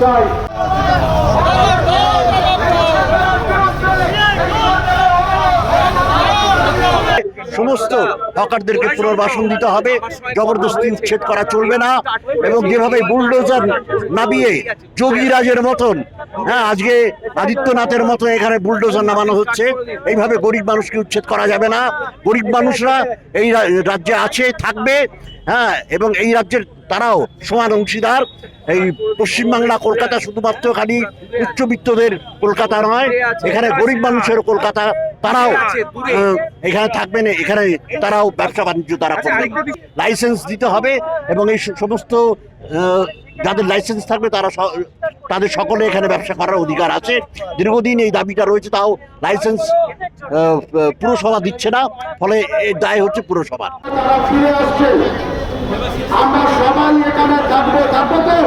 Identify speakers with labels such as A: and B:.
A: চাই।
B: সমস্ত হকারদেরকে পুনর্বাসন দিতে হবে, জবরদস্তি উচ্ছেদ করা চলবে না, এবং যেভাবে বুলডোজার নামিয়ে যোগীরাজের মতন হ্যাঁ আজকে আদিত্যনাথের মতো এখানে বুলডোজার নামানো হচ্ছে, এইভাবে গরিব মানুষকে উচ্ছেদ করা যাবে না। গরিব মানুষরা এই রাজ্যে আছে, থাকবে হ্যাঁ এবং এই রাজ্যের তারাও সমান অংশীদার। এই পশ্চিমবাংলা কলকাতা শুধুমাত্র খালি উচ্চবিত্তদের কলকাতা নয়, এখানে গরিব মানুষের কলকাতা, তারাও এখানে থাকবে না এখানে তারাও ব্যবসা বাণিজ্য তারা করবে। লাইসেন্স দিতে হবে এবং এই সমস্ত যাদের লাইসেন্স থাকবে তারা তাদের সকলে এখানে ব্যবসা করার অধিকার আছে। দীর্ঘদিন এই দাবিটা রয়েছে, তাও লাইসেন্স পুরসভা দিচ্ছে না, ফলে এর দায় হচ্ছে পুরসভার
A: আমরা সবাই এখানে থাকব থাকব তো?